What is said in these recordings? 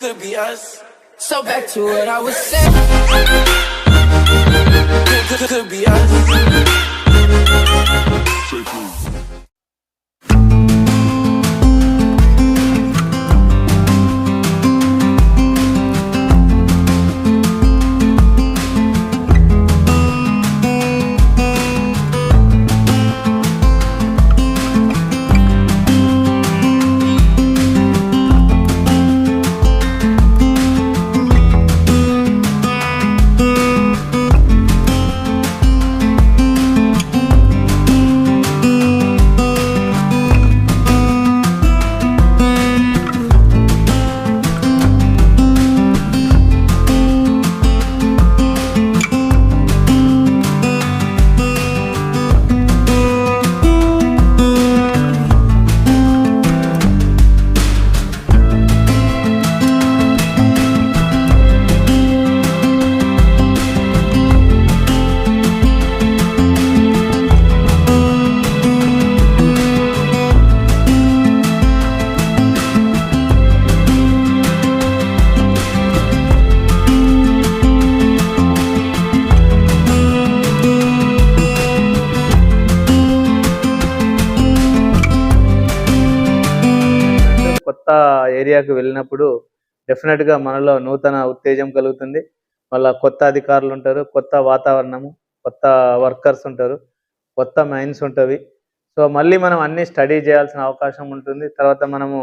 could be us. So back to what I was saying. Could, could, could be us. ఏరియాకు వెళ్ళినప్పుడు డెఫినెట్గా మనలో నూతన ఉత్తేజం కలుగుతుంది. మళ్ళా కొత్త అధికారులు ఉంటారు కొత్త వాతావరణము కొత్త వర్కర్స్ ఉంటారు కొత్త మైండ్స్ ఉంటుంది సో మళ్ళీ మనం అన్ని స్టడీ చేయాల్సిన అవకాశం ఉంటుంది. తర్వాత మనము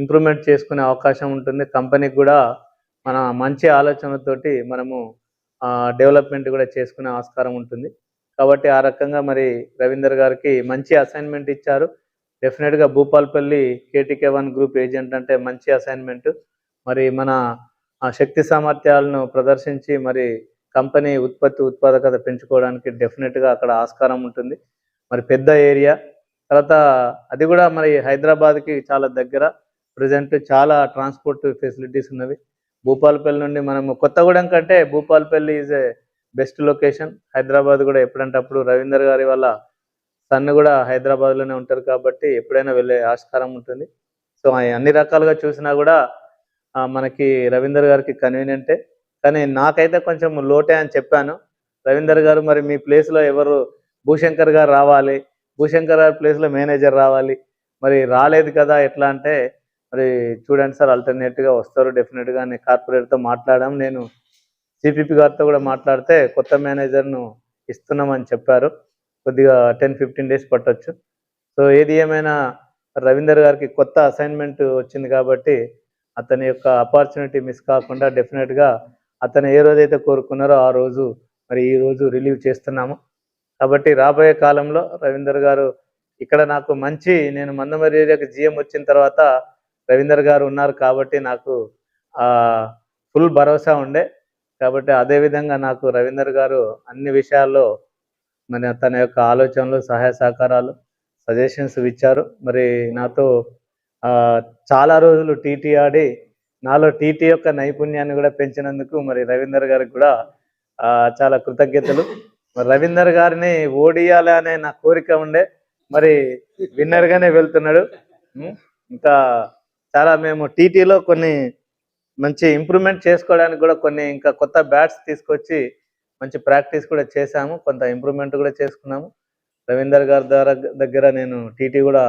ఇంప్రూవ్మెంట్ చేసుకునే అవకాశం ఉంటుంది. కంపెనీకి కూడా మన మంచి ఆలోచనతోటి మనము డెవలప్మెంట్ కూడా చేసుకునే ఆస్కారం ఉంటుంది. కాబట్టి ఆ రకంగా మరి రవీందర్ గారికి మంచి అసైన్మెంట్ ఇచ్చారు. డెఫినెట్గా Bhupalpalli KTK one group agent అంటే మంచి అసైన్మెంట్ మరి మన ఆ శక్తి సామర్థ్యాలను ప్రదర్శించి మరి కంపెనీ ఉత్పత్తి ఉత్పాదకత పెంచుకోవడానికి డెఫినెట్గా అక్కడ ఆస్కారం ఉంటుంది. మరి పెద్ద ఏరియా తర్వాత అది కూడా మరి హైదరాబాద్కి చాలా దగ్గర. ప్రజెంట్ చాలా ట్రాన్స్పోర్ట్ ఫెసిలిటీస్ ఉన్నవి. భూపాలపల్లి నుండి మనము కొత్తగూడెం కంటే Bhupalapalli is a best location Hyderabad కూడా ఎప్పుడంటే అప్పుడు రవీందర్ గారి వల్ల సన్ కూడా హైదరాబాద్లోనే ఉంటారు కాబట్టి ఎప్పుడైనా వెళ్ళే ఆస్కారం ఉంటుంది. సో అన్ని రకాలుగా చూసినా కూడా మనకి రవీందర్ గారికి కన్వీనియంటే కానీ నాకైతే కొంచెం లోటే అని చెప్పాను. రవీందర్ గారు మరి మీ ప్లేస్లో ఎవరు? భూశంకర్ గారు రావాలి. భూశంకర్ గారి ప్లేస్లో మేనేజర్ రావాలి. మరి రాలేదు కదా ఎట్లా అంటే మరి చూడండి సార్ అల్టర్నేట్గా గా వస్తారు డెఫినెట్గా నేను కార్పొరేట్తో మాట్లాడాం. నేను సిపిపి గారితో కూడా మాట్లాడితే కొత్త మేనేజర్ను ఇస్తున్నామని చెప్పారు. కొద్దిగా టెన్ ఫిఫ్టీన్ డేస్ పట్టొచ్చు. సో ఏది ఏమైనా రవీందర్ గారికి కొత్త అసైన్మెంట్ వచ్చింది కాబట్టి అతని యొక్క ఆపర్చునిటీ మిస్ కాకుండా డెఫినెట్గా అతను ఏ రోజైతే కోరుకున్నారో ఆ రోజు మరి ఈ రోజు రిలీవ్ చేస్తున్నాము. కాబట్టి రాబోయే కాలంలో రవీందర్ గారు ఇక్కడ నాకు మంచి నేను మందమరి ఏరియాకి జిఎం వచ్చిన తర్వాత రవీందర్ గారు ఉన్నారు కాబట్టి నాకు ఫుల్ భరోసా ఉండే. కాబట్టి అదేవిధంగా నాకు రవీందర్ గారు అన్ని విషయాల్లో మరి తన యొక్క ఆలోచనలు సహాయ సహకారాలు సజెషన్స్ ఇచ్చారు మరి నాతో చాలా రోజులు టీటీ ఆడి నాలో టీటీ యొక్క నైపుణ్యాన్ని కూడా పెంచినందుకు మరి రవీందర్ గారికి కూడా చాలా కృతజ్ఞతలు. మరి రవీందర్ గారిని ఓడియాలి అనే నా కోరిక ఉండే. మరి విన్నర్గానే వెళ్తున్నాడు. ఇంకా చాలా మేము టీటీలో కొన్ని మంచి ఇంప్రూవ్మెంట్ చేసుకోవడానికి కూడా కొన్ని ఇంకా కొత్త బ్యాట్స్ తీసుకొచ్చి మంచి ప్రాక్టీస్ కూడా చేశాము కొంత ఇంప్రూవ్మెంట్ కూడా చేసుకున్నాము. రవీందర్ గారి ద్వారా దగ్గర నేను టీటీ కూడా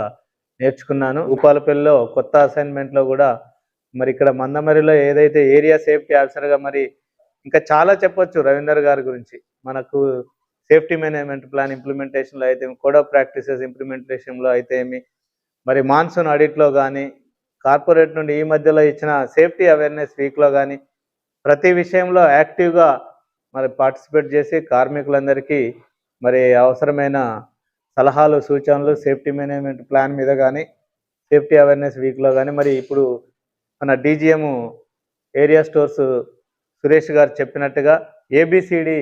నేర్చుకున్నాను. ఉపాలపల్లిలో కొత్త అసైన్మెంట్లో కూడా మరి ఇక్కడ మందమరిలో ఏదైతే ఏరియా సేఫ్టీ ఆఫీసర్గా మరి ఇంకా చాలా చెప్పొచ్చు రవీందర్ గారి గురించి. మనకు సేఫ్టీ మేనేజ్మెంట్ ప్లాన్ ఇంప్లిమెంటేషన్లో అయితే కోడ్ ఆఫ్ ప్రాక్టీసెస్ ఇంప్లిమెంటేషన్లో అయితే ఏమి మరి మాన్సూన్ ఆడిట్లో కానీ కార్పొరేట్ నుండి ఈ మధ్యలో ఇచ్చిన సేఫ్టీ అవేర్నెస్ వీక్లో కానీ ప్రతి విషయంలో యాక్టివ్గా మరి పార్టిసిపేట్ చేసి కార్మికులందరికీ మరి అవసరమైన సలహాలు సూచనలు సేఫ్టీ మేనేజ్మెంట్ ప్లాన్ మీద కానీ సేఫ్టీ అవేర్నెస్ వీక్లో కానీ మరి ఇప్పుడు మన డీజీఎం ఏరియా స్టోర్స్ సురేష్ గారు చెప్పినట్టుగా ఏబిసిడి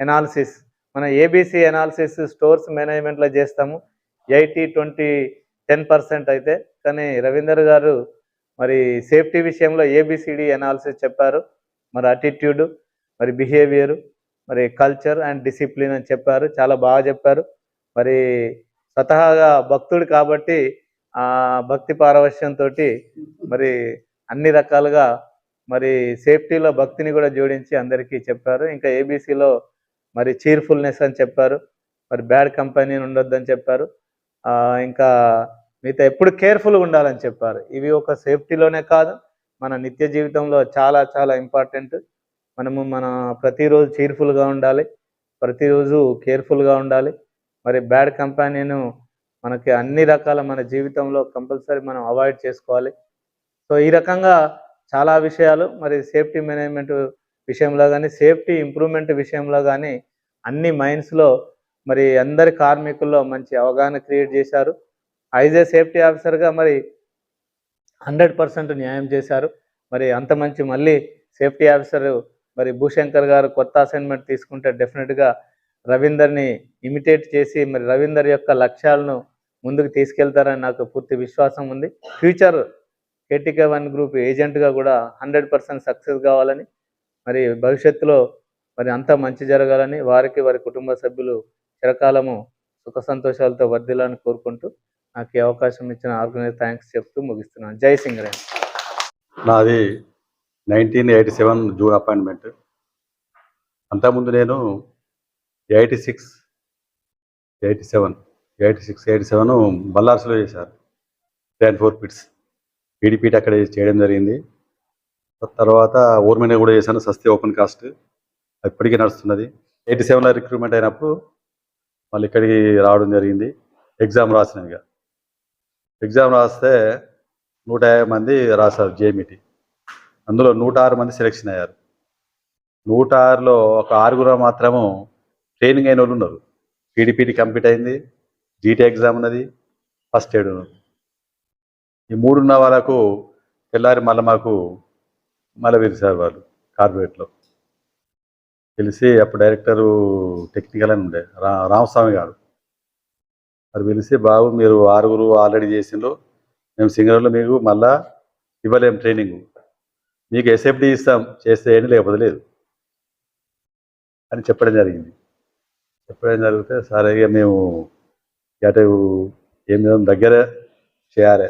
ఎనాలిసిస్ మన ఏబిసి ఎనాలిసిస్ స్టోర్స్ మేనేజ్మెంట్లో చేస్తాము. ఎయిటీ ట్వంటీ టెన్ పర్సెంట్ అయితే. కానీ రవీందర్ గారు మరి సేఫ్టీ విషయంలో ఏబిసిడి ఎనాలిసిస్ చెప్పారు. మరి అటిట్యూడ్ మరి బిహేవియర్ మరి కల్చర్ అండ్ డిసిప్లిన్ అని చెప్పారు. చాలా బాగా చెప్పారు. మరి స్వతహాగా భక్తుడు కాబట్టి ఆ భక్తి పారవశ్యంతో మరి అన్ని రకాలుగా మరి సేఫ్టీలో భక్తిని కూడా జోడించి అందరికీ చెప్పారు. ఇంకా ఏబీసీలో మరి చీర్ఫుల్నెస్ అని చెప్పారు. మరి బ్యాడ్ కంపెనీ ఉండొద్దని చెప్పారు. ఇంకా మిగతా ఎప్పుడు కేర్ఫుల్గా ఉండాలని చెప్పారు. ఇవి ఒక సేఫ్టీలోనే కాదు మన నిత్య జీవితంలో చాలా చాలా ఇంపార్టెంట్ మనము మన ప్రతిరోజు చీర్ఫుల్గా ఉండాలి ప్రతిరోజు కేర్ఫుల్గా ఉండాలి. మరి బ్యాడ్ కంపెనీను మనకి అన్ని రకాల మన జీవితంలో కంపల్సరీ మనం అవాయిడ్ చేసుకోవాలి. సో ఈ రకంగా చాలా విషయాలు మరి సేఫ్టీ మేనేజ్మెంట్ విషయంలో కానీ సేఫ్టీ ఇంప్రూవ్మెంట్ విషయంలో కానీ అన్ని మైండ్స్లో మరి అందరి కార్మికుల్లో మంచి అవగాహన క్రియేట్ చేశారు. యాజ్ ఏ సేఫ్టీ ఆఫీసర్గా మరి హండ్రెడ్ పర్సెంట్ న్యాయం చేశారు. మరి అంత మంచి మళ్ళీ సేఫ్టీ ఆఫీసర్ మరి భూశంకర్ గారు కొత్త అసైన్మెంట్ తీసుకుంటే డెఫినెట్గా రవీందర్ని ఇమిటేట్ చేసి మరి రవీందర్ యొక్క లక్ష్యాలను ముందుకు తీసుకెళ్తారని నాకు పూర్తి విశ్వాసం ఉంది. ఫ్యూచర్ కేటీకే వన్ గ్రూప్ ఏజెంట్గా కూడా హండ్రెడ్ పర్సెంట్ సక్సెస్ కావాలని మరి భవిష్యత్తులో మరి అంతా మంచి జరగాలని వారికి వారి కుటుంబ సభ్యులు చిరకాలము సుఖ సంతోషాలతో వర్ధిల్లాలని కోరుకుంటూ నాకు ఈ అవకాశం ఇచ్చిన ఆర్గనైజ్ థ్యాంక్స్ చెప్తూ ముగిస్తున్నాను. జై సింగ్ నాది nineteen eighty seven June appointment. అంతకుముందు నేను eighty six eighty seven eighty six eighty seven బల్లార్స్లో చేశారు. టెన్ ఫోర్ పిట్స్ పీడిపీట్ అక్కడ చేయడం జరిగింది. తర్వాత ఊర్మిన కూడా చేశాను సస్తే ఓపెన్ కాస్ట్. ఇప్పటికీ నడుస్తున్నది. ఎయిటీ సెవెన్లో రిక్రూట్మెంట్ అయినప్పుడు మళ్ళీ ఇక్కడికి రావడం జరిగింది. ఎగ్జామ్ రాసిన ఇక. ఎగ్జామ్ రాస్తే నూట యాభై మంది రాశారు జేమిటి అందులో నూట ఆరు మంది సెలెక్షన్ అయ్యారు. నూట ఆరులో ఒక ఆరుగురు మాత్రము ట్రైనింగ్ అయిన వాళ్ళు ఉన్నారు. పీడిపీటీ కంప్లీట్ అయింది. జీటీ ఎగ్జామ్ ఉన్నది. ఫస్ట్ ఎయిడ్ ఉన్నది ఈ మూడున్న వాళ్ళకు తెల్లారి మళ్ళీ మాకు మళ్ళీ పిలిచారు వాళ్ళు కార్పొరేట్లో పిలిచి అప్పుడు డైరెక్టరు టెక్నికల్ అని ఉండే. రా రామస్వామి గారు. మరి పిలిచి బాబు మీరు ఆరుగురు ఆల్రెడీ చేసిండ్రు. మేము సింగరంలో మీకు మళ్ళా ఇవ్వలేము ట్రైనింగ్ మీకు ఎస్ఎఫ్డి ఇస్తాం చేస్తే లేకపోతే లేదు. అని చెప్పడం జరిగింది. చెప్పడం జరిగితే సరే ఇక మేము అటు ఏం చేద్దాం? దగ్గర చేయాలి.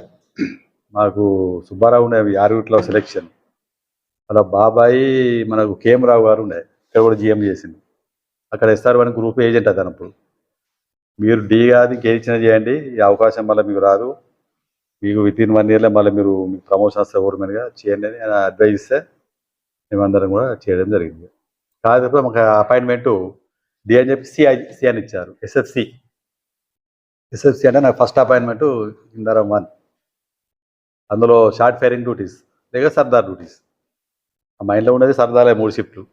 మాకు సుబ్బారావు ఉండే యారుగుట్లో సెలెక్షన్ అలా బాబాయి మనకు కేఎం రావు గారు ఉండే ఇక్కడ కూడా జిఎం చేసింది అక్కడ ఎస్ఆర్ వన్ గ్రూప్ ఏజెంట్ అతను అప్పుడు. మీరు డీ కాదు ఇంకేచిన చేయండి ఈ అవకాశం వల్ల మీకు రాదు. మీకు విత్ ఇన్ వన్ ఇయర్లో మళ్ళీ మీరు మీకు ప్రమోషన్ వస్తే గవర్నమెంట్గా చేయండి అని ఆయన అడ్వైజ్ ఇస్తే మేమందరం కూడా చేయడం జరిగింది. కాకపోతే మాకు అపాయింట్మెంటు డి అని చెప్పి సిఐ సి అని ఇచ్చారు. ఎస్ఎఫ్సి ఎస్ఎఫ్సి అంటే నాకు ఫస్ట్ అపాయింట్మెంట్ ఇందరం వన్ అందులో షార్ట్ ఫైరింగ్ డ్యూటీస్ లేక సర్దార్ డ్యూటీస్ ఆ మైండ్లో ఉండేది సర్దార్లే మూడు షిఫ్ట్లు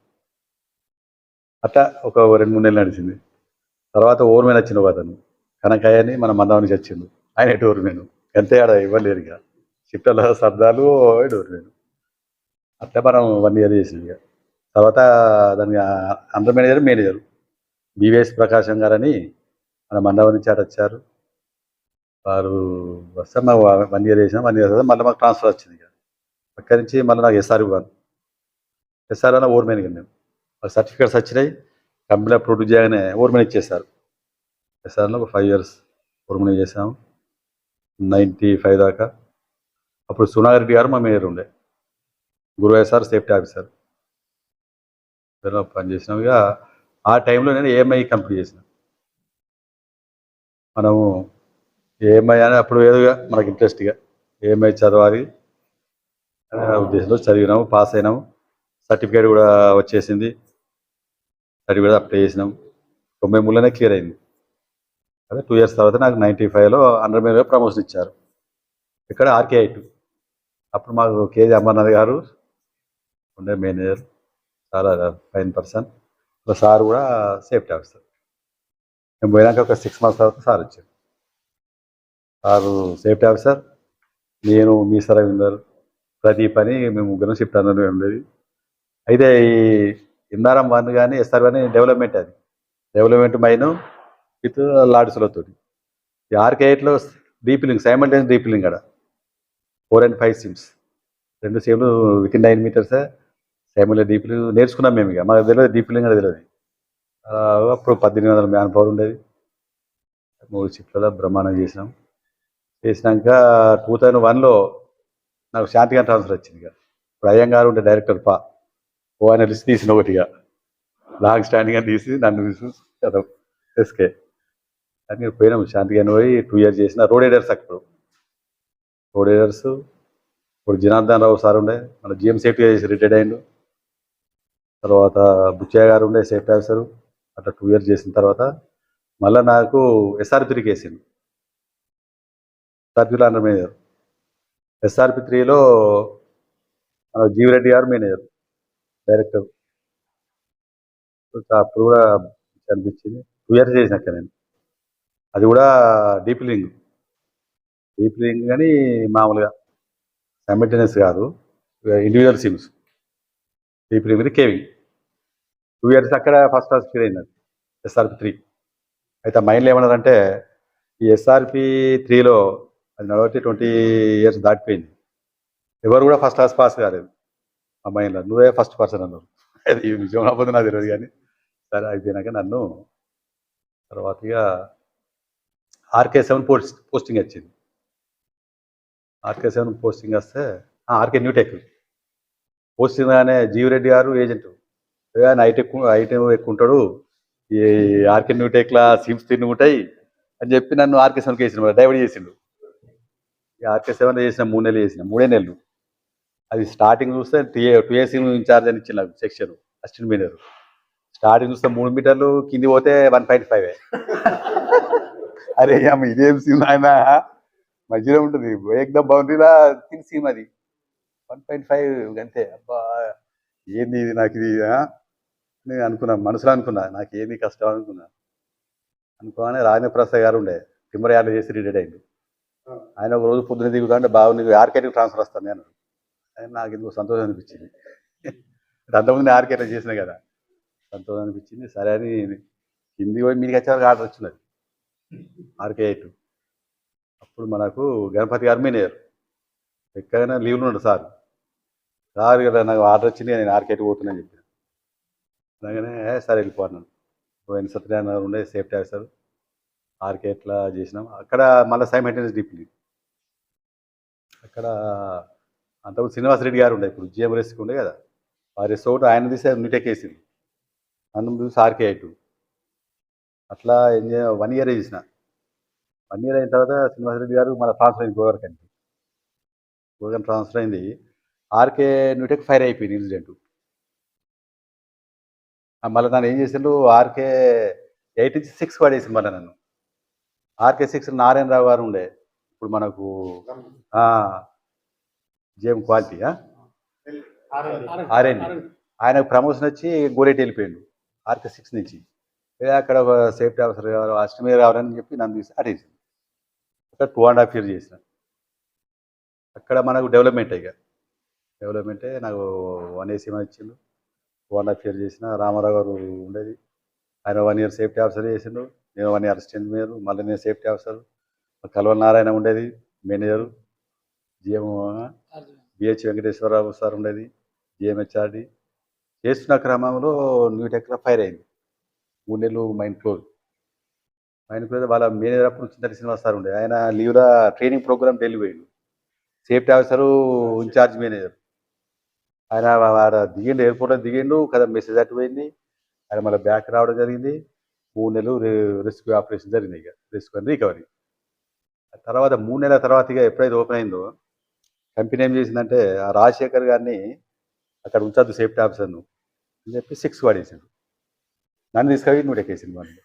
అట్లా ఒక రెండు మూడు నెలలు నడిచింది. తర్వాత ఓర్మేన్ వచ్చిన ఒక అతను. కనకయ్య అని మన మందం వచ్చిండు ఆయన ఎటు ఓర్మేను ఎంత ఆడ ఇవ్వలేరు ఇక. చిట్టల సర్దాలు ఓర్మేను అట్లా మనం వన్ ఇయర్ చేసింది ఇక. తర్వాత దానికి under manager manager BVS Prakasam గారని మన మండవం నుంచి వచ్చారు. వారు వస్తే మా వన్ ఇయర్ చేసిన వన్ ఇయర్ తర్వాత మళ్ళీ మాకు ట్రాన్స్ఫర్ వచ్చింది ఇక. అక్కడి నుంచి మళ్ళీ నాకు ఎస్ఆర్ ఇవ్వాలి. ఎస్ఆర్ అన్న ఓర్మేన్ కింద వాళ్ళ సర్టిఫికేట్స్ వచ్చినాయి. కంపెనీలో ప్రొడ్యూస్ చేయగానే ఓర్మెన్ ఇచ్చేసారు ఎస్ఆర్లో ఒక ఫైవ్ ఇయర్స్ ఓర్మన్ చేసాము నైంటీ ఫైవ్ దాకా. అప్పుడు సునారెడ్డి గారు మా మేయర్ ఉండే. Guruvayya sir safety officer. ఇద్దరు పనిచేసినాం ఇక ఆ టైంలో నేను ఏఎంఐ కంప్లీట్ చేసిన. మనము ఏఎంఐ అని అప్పుడు ఏదోగా మనకి ఇంట్రెస్ట్గా ఏఎంఐ చదవాలి అనే ఉద్దేశంలో చదివినాము పాస్ అయినాము. సర్టిఫికేట్ కూడా వచ్చేసింది. సర్టిఫికేట్ అప్లై చేసినాం. తొంభై మూడులోనే క్లియర్ అయింది. అదే టూ ఇయర్స్ తర్వాత నాకు నైంటీ ఫైవ్లో అండర్ మేనేజర్ ప్రమోషన్ ఇచ్చారు. ఇక్కడ ఆర్కే టూ అప్పుడు మాకు కేజీ అమర్నాథ్ గారు ఉండే మేనేజర్ చాలా ఫైన్ పర్సన్ సార్ కూడా సేఫ్టీ ఆఫీసర్ మేము పోయినాక ఒక సిక్స్ మంత్స్ తర్వాత సార్ వచ్చారు. సారు సేఫ్టీ ఆఫీసర్ నేను మీ సార్ రవీందర్ ప్రతి పని మేము ముగ్గురం షిఫ్ట్ అన్నది ఉండేది. అయితే ఈ ఇందారం వన్ కానీ ఎస్ఆర్ కానీ డెవలప్మెంట్ అది. డెవలప్మెంట్ మైను విత్ లాడ్స్లతో ఈ ఆర్కే ఎయిట్లో డీపిలింగ్ సైమల్టేనియస్ డీపిలింగ్ అక్కడ ఫోర్ అండ్ ఫైవ్ సిమ్స్. రెండు సేమ్లు విత్ ఇన్ నైన్ మీటర్సే. సైమల్ డీపిలింగ్ నేర్చుకున్నాం మేము ఇక. మాకు తెలియదు డీపిలింగ్ అనేది తెలియదు. అప్పుడు పద్దెనిమిది వందల మ్యాన్ పవర్ ఉండేది. మూడు షిఫ్ట్లలో బ్రహ్మాండం చేసినాం. చేసినాక టూ థౌజండ్ వన్లో నాకు శాంతిగా ట్రాన్స్ఫర్ వచ్చింది ఇక. ఇప్పుడు అయ్యంగారు ఉండే డైరెక్టర్ పా. ఓ ఆయన లిస్ట్ తీసిన ఒకటిగా లాంగ్ స్టాండింగ్ అని తీసి నన్ను తీసి కదా ఎస్కే. అని పోయినాం. శాంతిగాని పోయి టూ ఇయర్స్ చేసిన రోడ్ ఎడర్స్ అప్పుడు. రోడ్ ఎడర్స్ ఇప్పుడు జనార్దన్ రావు సార్ ఉండే మన జిఎం సేఫ్టీగా చేసి రిటైర్డ్ అయ్యిండు తర్వాత బుచ్చయ్య గారు ఉండే సేఫ్టీ ఆఫీసర్ అట్లా టూ ఇయర్స్ చేసిన తర్వాత మళ్ళీ నాకు ఎస్ఆర్పి త్రీకి వేసింది ఎస్ఆర్పిలో అండర్ మేనేజర్ ఎస్ఆర్పి త్రీలో మన జీవిరెడ్డి గారు మేనేజర్ డైరెక్టర్ అప్పుడు కూడా అనిపించింది. టూ ఇయర్స్ చేసినాక నేను. అది కూడా డీప్ లింగ్ డీప్ లింగ్ కానీ మామూలుగా సైమిల్టేనియస్ కాదు. Individual seams. Depillaring caving. Two years అక్కడ ఫస్ట్ క్లాస్ ఫీల్ అయింది ఎస్ఆర్పి త్రీ అయితే మైండ్లో ఏమన్నారంటే ఈ ఎస్ఆర్పి త్రీలో అది నడవటి ట్వంటీ ఇయర్స్ దాటిపోయింది. ఎవరు కూడా ఫస్ట్ క్లాస్ పాస్ కాలేదు. ఆ మైండ్లో. నువ్వే ఫస్ట్ పర్సన్ అన్నారు. అది నిజం అవ్వదు నాకు తెలియదు కానీ సరే అయిపోయినాక నన్ను తర్వాత ఆర్కే సెవెన్ పోస్ట్ పోస్టింగ్ వచ్చింది. ఆర్కే సెవెన్ పోస్టింగ్ వస్తే ఆర్కే న్యూటెక్ పోస్టింగ్ అనే జీవిరెడ్డి గారు ఏజెంట్. ఆయన ఐటెక్ ఐటెక్ ఎక్కువ ఉంటాడు ఈ ఆర్కే న్యూటెక్లా సిమ్స్ తిని ఉంటాయి అని చెప్పి నన్ను ఆర్కే సెవెన్కి వేసిన డైవర్ట్ చేసిండు. ఈ ఆర్కే సెవెన్ చేసిన మూడు నెలలు చేసిన మూడే నెలలు. అది స్టార్టింగ్ చూస్తే టీఏ టీఏసీ ఇన్ఛార్జ్ అని ఇచ్చిన సెక్షన్ అసిస్టెంట్ మీటర్ స్టార్టింగ్ చూస్తే మూడు మీటర్లు కింది పోతే వన్ పాయింట్ ఫైవ్. అరే అమ్మ ఇదేం సినిమా ఆయన మధ్యలో ఉంటుంది. ఏకదమ్ బౌండరీలా తిని సీమ్ అది. వన్ పాయింట్ ఫైవ్ అంతే. అబ్బా ఏంది ఇది నాకు ఇది నేను అనుకున్నా మనసులో అనుకున్నా నాకు ఏంది కష్టం అనుకున్నా. అనుకోగానే రాజేంద్ర ప్రసాద్ గారు ఉండే టిమ్మర్ యాడ్ చేసి రిటైర్డ్ అయింది ఆయన ఒక రోజు పొద్దున దిగుతా అంటే బాబు నీకు ఆర్కేట్కి ట్రాన్స్ఫర్ వస్తాను నేను ఆయన నాకు ఎందుకు సంతోషం అనిపించింది. అంతకుముందు నేను ఆర్కేట్ చేసిన కదా. సంతోషం అనిపించింది. సరే అని హిందీ పోయి మీకు వచ్చేవారికి ఆర్డర్ వచ్చినది ఆర్కే ఎయిట్ అప్పుడు మనకు గణపతి గారు మీనేరు. ఎక్కడైనా లీవ్లు ఉన్నాడు సార్. సార్ కదా నాకు ఆర్డర్ వచ్చింది నేను ఆర్కేట్ పోతున్నాను చెప్పాను. అలాగనే సార్ వెళ్ళిపోన్నాను పోయిన సత్యనారాయణ ఉండే సేఫ్టీ ఆఫీసర్. ఆర్కేట్లా చేసినాం. అక్కడ మళ్ళీ సై మెయింటెనెన్స్ డిప్లీ అక్కడ అంతకుముందు శ్రీనివాసరెడ్డి గారు ఉండే ఇప్పుడు జిఎంఎస్కి ఉండే కదా. వారి సోటు ఆయన తీసి నీటెక్ వేసింది అందుకు చూసి ఆర్కే ఎయిట్ అట్లా ఎంజాయ్ వన్ ఇయర్ చేసిన. వన్ ఇయర్ అయిన తర్వాత శ్రీనివాసరెడ్డి గారు మళ్ళీ ట్రాన్స్ఫర్ అయింది గోవర్కి అండి గోవర్కన్ ట్రాన్స్ఫర్ అయింది. ఆర్కే న్యూటెక్ ఫైర్ అయిపోయింది ఇన్సిడెంట్. మళ్ళీ నన్ను ఏం చేసిండు ఆర్కే ఎయిట్ నుంచి సిక్స్ పడేసి మళ్ళీ నన్ను. ఆర్కే సిక్స్ నారాయణ రావు గారు ఉండే. ఇప్పుడు మనకు జేఎం క్వాలిటీ ఆర్ఎన్ ఆయనకు ప్రమోషన్ వచ్చి గోరేటి వెళ్ళిపోయాడు. ఆర్కే సిక్స్ నుంచి. లేదా అక్కడ ఒక సేఫ్టీ ఆఫీసర్ గారు అష్టమి రావాలని చెప్పి నన్ను తీసి అటేసింది అక్కడ టూ అండ్ హాఫ్ ఇయర్ చేసిన. అక్కడ మనకు డెవలప్మెంట్ ఇక. డెవలప్మెంటే నాకు వన్ ఏసీ ఇచ్చిండు. టూ అండ్ హాఫ్ ఇయర్ చేసిన రామారావు గారు ఉండేది. ఆయన వన్ ఇయర్ సేఫ్టీ ఆఫీసర్ చేసిండు. నేను వన్ ఇయర్ అసిస్టెంట్ మేయర్ మళ్ళీ నేను సేఫ్టీ ఆఫీసర్. కల్వల్ నారాయణ ఉండేది manager GM BH Venkateswara Rao sir ఉండేది జిఎంహెచ్ఆర్డి. చేస్తున్న క్రమంలో న్యూటెక్లో ఫైర్ అయింది. మూడు నెలలు మైండ్ క్లోజ్ మైండ్ క్లోజ్ వాళ్ళ మేనేజర్ అప్పుడు చింతటి శ్రీనివాస్ సార్ ఉండే. ఆయన లీవ్లో ట్రైనింగ్ ప్రోగ్రామ్ ఢిల్లీ పోయిండు. సేఫ్టీ ఆఫీసరు ఇన్ఛార్జ్ మేనేజర్ ఆయన ఆడ దిగిండు ఎయిర్పోర్ట్లో దిగిండు కదా మెసేజ్ అటు పోయింది. ఆయన మళ్ళీ బ్యాక్ రావడం జరిగింది. మూడు నెలలు రెస్క్యూ ఆపరేషన్ జరిగింది ఇక. రెస్క్యూ అండ్ రికవరీ తర్వాత మూడు నెలల తర్వాత ఇక ఎప్పుడైతే ఓపెన్ అయిందో కంపెనీ ఏం చేసిందంటే ఆ రాజశేఖర్ గారిని అక్కడ ఉంచద్దు సేఫ్టీ ఆఫీసర్ను అని చెప్పి సిక్స్ వాడేసిండు. నన్ను తీసుకొని నూట వేసింది మళ్ళీ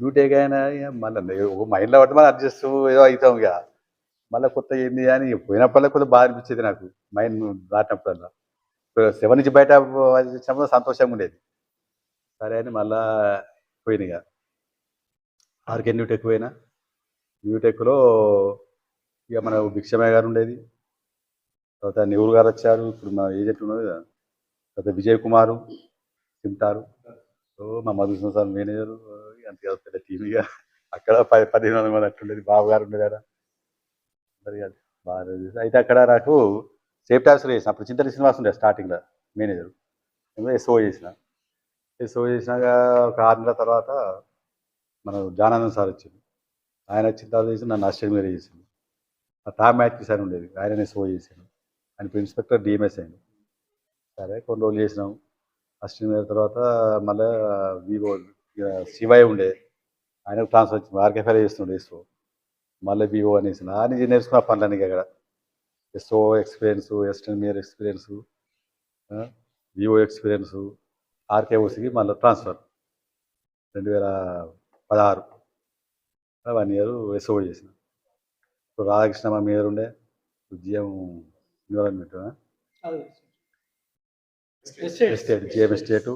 నూట అయినా ఇక మళ్ళీ ఒక మైండ్లో పట్టి మనం అడ్జస్ట్ ఏదో అవుతాం ఇక. మళ్ళీ కొత్త ఏంది అని పోయినప్పుడల్లా కొద్దిగా బాగా అనిపించేది నాకు. మైండ్ దాటినప్పుడల్లా సెవెన్ నుంచి బయట వచ్చినప్పుడు సంతోషంగా ఉండేది. సరే అని మళ్ళా పోయిన ఇక. ఆర్కే న్యూటెక్ పోయినా. న్యూటెక్లో ఇక మన భిక్షమయ్య గారు ఉండేది. తర్వాత నెహ్రూ గారు వచ్చారు. ఇప్పుడు మా ఏజెంట్ ఉన్నది కదా. తర్వాత విజయ్ కుమారు. తింటారు. సో మా మధుసూదన్ సార్ మేనేజర్ అంత పెద్ద టీమ్గా అక్కడ పది పదిహేను వందల మంది అట్లుండేది. బాబు గారు ఉండేది బాగా చేసి- అయితే అక్కడ నాకు సేఫ్ ఆఫీసర్ చేసిన అప్పుడు చింతటి శ్రీనివాస్ ఉండే స్టార్టింగ్లో మేనేజర్. ఎస్ఓ చేసిన. ఎస్ఓ చేసినాక ఒక ఆరు నెలల తర్వాత మన జానానంద్ సార్ వచ్చింది ఆయన వచ్చిన తర్వాత చేసి నన్ను అసిస్టెంట్ మీద చేసింది ఆ టామ్ మ్యాచ్కి సార్ ఉండేది. ఆయన సో చేసాను ఆయన ఇన్స్పెక్టర్ డిఎంఎస్ అయింది సరే కొన్ని రోజులు చేసినాం. అసిస్టెంట్ తర్వాత మళ్ళీ వివో శివయ్య ఉండే. ఆయనకు ట్రాన్స్ఫర్ వచ్చింది. ఆర్కేఫైర్ చేస్తుండే ఎస్ఓ మళ్ళీ వివో అనేసి. ఆ నుంచి నేర్చుకున్న పనులన్నీ అక్కడ. ఎస్ఓ ఎక్స్పీరియన్స్ ఎస్టెన్ మీర్ ఎక్స్పీరియన్స్ వివో ఎక్స్పీరియన్స్ ఆర్కేఓసికి మళ్ళీ ట్రాన్స్ఫర్. రెండు వేల పదహారు వన్ ఇయర్ ఎస్ఓ చేసిన. ఇప్పుడు రాధాకృష్ణ మా మీద ఉండే GM environment estate GM estate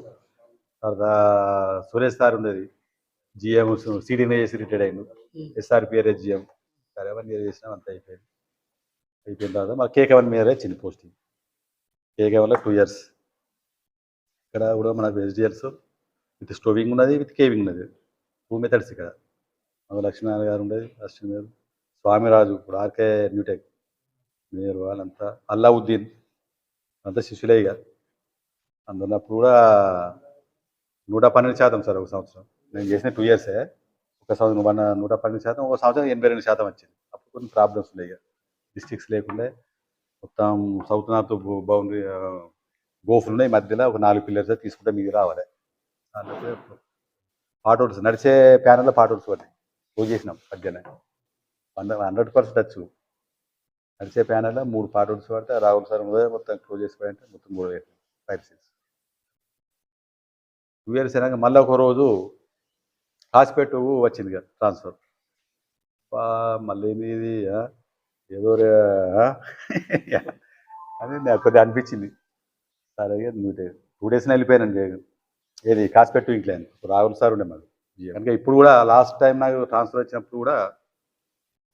తర్వాత సురేష్ సార్ ఉండేది. జిఎం సిడీనే చేసి రిటైర్డ్ అయిండు ఎస్ఆర్పిఆర్ జిఎం సరే వన్ ఇయర్ చేసినాం అంత అయిపోయింది. అయిపోయిన తర్వాత మా కేకే వన్ మీదరే చిన్న పోస్టింగ్ కేకే వన్లో టూ ఇయర్స్ ఇక్కడ కూడా మనకు ఎస్డిఎల్స్ విత్ స్టోవింగ్ ఉన్నది విత్ కేవింగ్ ఉన్నది. టూ మెథడ్స్ ఇక్కడ. మన లక్ష్మీనారాయణ గారు ఉండేది అశ్విన్ గారు స్వామిరాజు ఇప్పుడు ఆర్కే న్యూటెక్ మీరు వాళ్ళంతా అల్లావుద్దీన్. అంతా శిష్యులే ఇక. అందున్నప్పుడు కూడా నూట పన్నెండు శాతం సార్ ఒక సంవత్సరం. నేను చేసిన టూ ఇయర్సే ఒక సంవత్సరం వన్ నూట పన్నెండు శాతం ఒక సంవత్సరం ఎనభై రెండు శాతం వచ్చింది. అప్పుడు కొన్ని ప్రాబ్లమ్స్ ఉన్నాయి డిస్ట్రిక్ట్స్ లేకుండా మొత్తం సౌత్ నార్త్ బౌండరీ గోఫులు ఉన్నాయి మధ్యలో ఒక నాలుగు పిల్లర్స్ తీసుకుంటే మీకు రావాలి. పాటోడ్స్ నడిచే ప్యానల్లో పాటోడ్స్ పడ్డాయి. క్లోజ్ చేసినాం మధ్యన హండ్రెడ్ హండ్రెడ్ పర్సెంట్ వచ్చు నడిచే ప్యానల్లో మూడు పాటోడ్స్ పడితే రాహుల్ సార్ మొత్తం క్లోజ్ అంటే మొత్తం మూడు ఫైవ్ సిక్స్ ఇయర్స్ అయినాక మళ్ళీ ఒక రోజు హాస్పిటల్ వచ్చింది కదా ట్రాన్స్ఫర్. మళ్ళీ ఇది? ఏదో? అని నాకు కొద్దిగా అనిపించింది. సరే నువ్వు టూ డేస్ని వెళ్ళిపోయానండి ఏది కాస్పెట్టు ఇంక్లైన్ రాహుల్ సార్ ఉండే మాకు కనుక ఇప్పుడు కూడా లాస్ట్ టైం నాకు ట్రాన్స్ఫర్ వచ్చినప్పుడు కూడా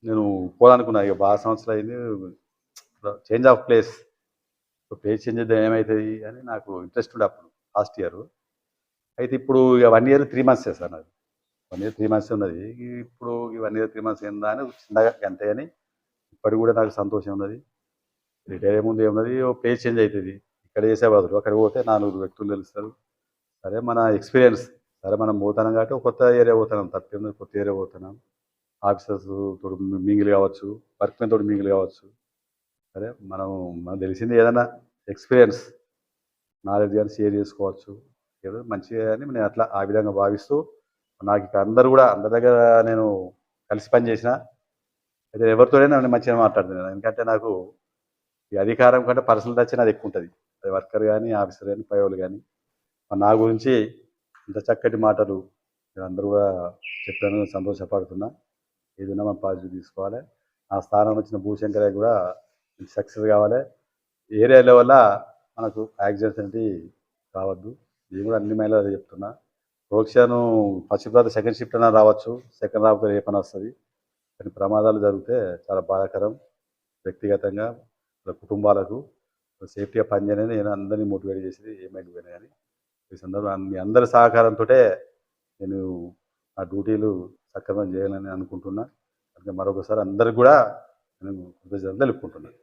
నేను పోదనుకున్నా ఇక బాగా సంవత్సరం అయింది. Change of place. Place change చేద్దాం ఏమవుతుంది అని నాకు ఇంట్రెస్ట్ ఉండే అప్పుడు లాస్ట్ ఇయర్. అయితే ఇప్పుడు one year three months sir నాది. వన్ ఇయర్ త్రీ మంత్స్ ఉన్నది. ఇప్పుడు ఈ వన్ ఇయర్ త్రీ మంత్స్ ఏందా అని చిన్నగా అంతే అని ఇప్పటికి కూడా నాకు సంతోషం ఉన్నది. రిటైర్ అయ్యే ముందు ఏమున్నది? ఓ ప్లేస్ చేంజ్ అవుతుంది ఇక్కడ చేసే బదులు అక్కడ పోతే నాలుగు వ్యక్తులు తెలుస్తారు. సరే మన ఎక్స్పీరియన్స్ సరే మనం పోతున్నాం కాబట్టి ఒక కొత్త ఏరియా పోతున్నాం. తప్పేంది కొత్త ఏరియా పోతున్నాం. ఆఫీసర్స్ తోడు మింగిల్ కావచ్చు వర్క్ మెన్ తోడు మింగిల్ కావచ్చు. సరే మనం మనకు తెలిసింది ఏదైనా ఎక్స్పీరియన్స్ నాలెడ్జ్ కానీ షేర్ చేసుకోవచ్చు. ఏదో మంచిగా అని నేను అట్లా ఆ విధంగా భావిస్తూ నాకు ఇక్కడ అందరూ కూడా అందరి దగ్గర నేను కలిసి పనిచేసిన అయితే ఎవరితోనైనా నేను మంచిగా మాట్లాడుతున్నాను ఎందుకంటే నాకు ఈ అధికారం కంటే పర్సనల్ టచ్ నాది ఎక్కువ ఉంటుంది. అది వర్కర్ కానీ ఆఫీసర్ కానీ పైవాళ్ళు కానీ నా గురించి ఇంత చక్కటి మాటలు అందరూ కూడా చెప్పాను సంతోషపడుతున్నా. ఏదైనా మనం పాజిటివ్ తీసుకోవాలి. ఆ స్థానం వచ్చిన భూశంకరయ్య కూడా సక్సెస్ కావాలి. ఏరియా వల్ల మనకు యాక్సిడెంట్స్ అనేది కావద్దు నేను కూడా అన్ని మైలు అదే చెప్తున్నా. రోక్షాను ఫస్ట్ తర్వాత సెకండ్ షిఫ్ట్ అయినా రావచ్చు. సెకండ్ రాకపోతే ఏ పని వస్తుంది. కానీ ప్రమాదాలు జరిగితే చాలా బాధాకరం. వ్యక్తిగతంగా వాళ్ళ కుటుంబాలకు సేఫ్టీగా పనిచేయని నేను అందరినీ మోటివేట్ చేసేది ఏమైంది పోయినా కానీ ఈ సందర్భంలో మీ అందరి సహకారంతో నేను నా డ్యూటీలు సక్రమం చేయాలని అనుకుంటున్నా. అందుకే మరొకసారి అందరికి కూడా నేను కృతజ్ఞతలు తెలుపుకుంటున్నాను.